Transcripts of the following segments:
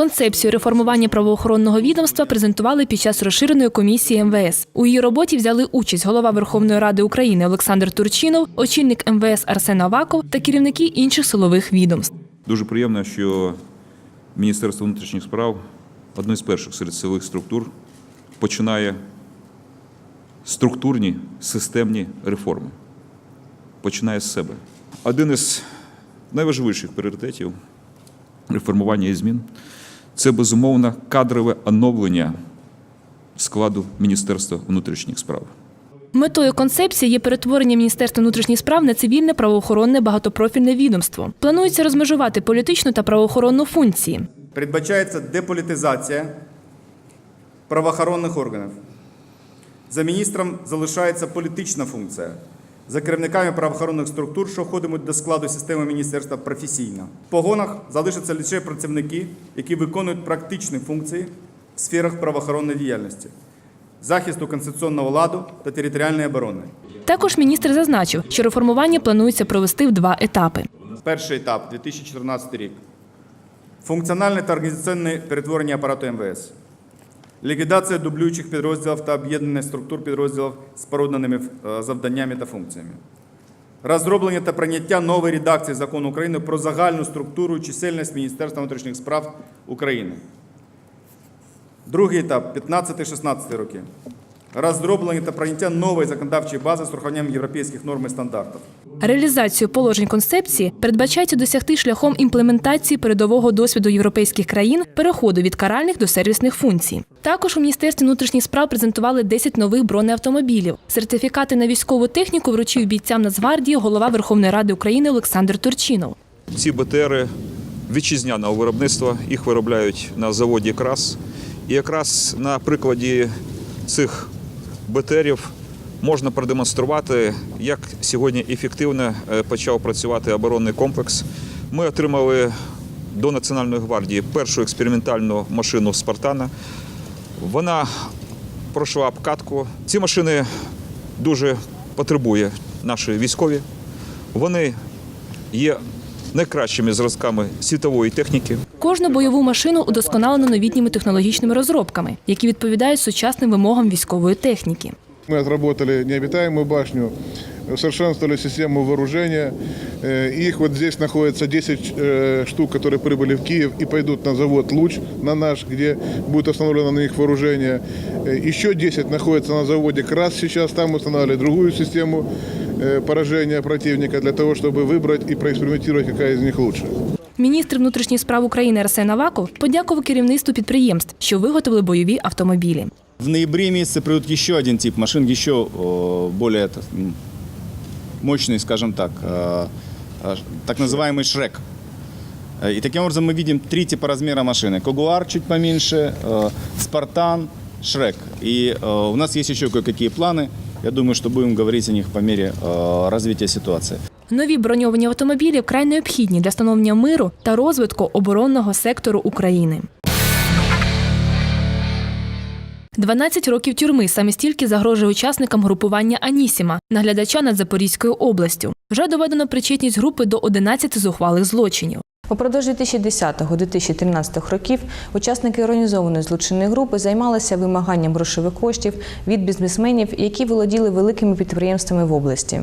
Концепцію реформування правоохоронного відомства презентували під час розширеної комісії МВС. У її роботі взяли участь голова Верховної Ради України Олександр Турчинов, очільник МВС Арсен Аваков та керівники інших силових відомств. Дуже приємно, що Міністерство внутрішніх справ, одне з перших серед силових структур, починає структурні системні реформи. Починає з себе. Один із найважливіших пріоритетів реформування і змін це безумовно кадрове оновлення складу Міністерства внутрішніх справ. Метою концепції є перетворення Міністерства внутрішніх справ на цивільне правоохоронне багатопрофільне відомство. Планується розмежувати політичну та правоохоронну функції. Передбачається деполітизація правоохоронних органів. За міністром залишається політична функція. За керівниками правоохоронних структур, що входитимуть до складу системи міністерства професійно. В погонах залишаться лише працівники, які виконують практичні функції в сферах правоохоронної діяльності, захисту конституційного ладу та територіальної оборони. Також міністр зазначив, що реформування планується провести в два етапи. Перший етап 2014 рік. Функціональне та організаційне перетворення апарату МВС. Ліквідація дублюючих підрозділів та об'єднання структур підрозділів з породненими е, завданнями та функціями. Розроблення та прийняття нової редакції закону України про загальну структуру і чисельність Міністерства внутрішніх справ України. Другий етап 15-16 роки. Розроблення та прийняття нової законодавчої бази з урахуванням європейських норм і стандартів. Реалізацію положень концепції передбачається досягти шляхом імплементації передового досвіду європейських країн переходу від каральних до сервісних функцій. Також у міністерстві внутрішніх справ презентували 10 нових бронеавтомобілів. Сертифікати на військову техніку вручив бійцям Нацгвардії голова Верховної Ради України Олександр Турчинов. Ці БТРи вітчизняного виробництва, їх виробляють на заводі КРАС. І якраз на прикладі цих БТРів можна продемонструвати, як сьогодні ефективно е, почав працювати оборонний комплекс. Ми отримали до Національної гвардії першу експериментальну машину Спартана. Вона пройшла обкатку. Ці машини дуже потребує наші військові. Вони є найкращими зразками світової техніки. Кожну бойову машину удосконалено новітніми технологічними розробками, які відповідають сучасним вимогам військової техніки. Мы отработали необитаемую башню, усовершенствовали систему вооружения. Э, Их вот здесь находится 10 э, штук, которые прибыли в Киев и пойдут на завод «Луч», на наш, где будет установлено на них вооружение. Э, Еще 10 находится на заводе «Крас» сейчас, там устанавливали другую систему э, поражения противника для того, чтобы выбрать и проэкспериментировать, какая из них лучше. Міністр внутрішніх справ України Арсен Аваков подякував керівництву підприємств, що виготовили бойові автомобілі. В ноябре месяце придет еще один тип машин, еще э, более это, м, мощный, скажем так, э, э, так называемый Шрек. Э, И таким образом мы видим три типа размера машины. Когуар чуть поменьше, э, Спартан, Шрек. И э, у нас есть еще кое-какие планы. я думаю, что будем говорить о них по мере э, развития ситуации. Нові броньовані автомобілі вкрай необхідні для встановлення миру та розвитку оборонного сектору України. 12 років тюрми саме стільки загрожує учасникам групування Анісіма, наглядача над Запорізькою областю. Вже доведено причетність групи до 11 зухвалих злочинів. Упродовж 2010-2013 років учасники організованої злочинної групи займалися вимаганням грошових коштів від бізнесменів, які володіли великими підприємствами в області.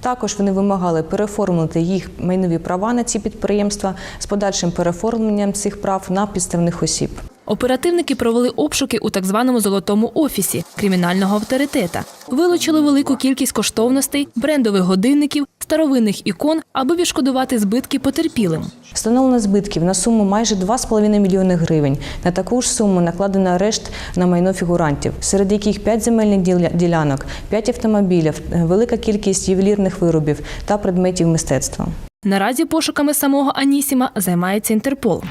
Також вони вимагали переоформити їх майнові права на ці підприємства з подальшим переформленням цих прав на підставних осіб. Оперативники провели обшуки у так званому золотому офісі кримінального авторитета. Вилучили велику кількість коштовностей, брендових годинників, старовинних ікон, аби відшкодувати збитки потерпілим. Встановлено збитків на суму майже 2,5 мільйони гривень. На таку ж суму накладено арешт на майно фігурантів, серед яких 5 земельних діля- ділянок, 5 автомобілів, велика кількість ювелірних виробів та предметів мистецтва. Наразі пошуками самого Анісіма займається Інтерпол.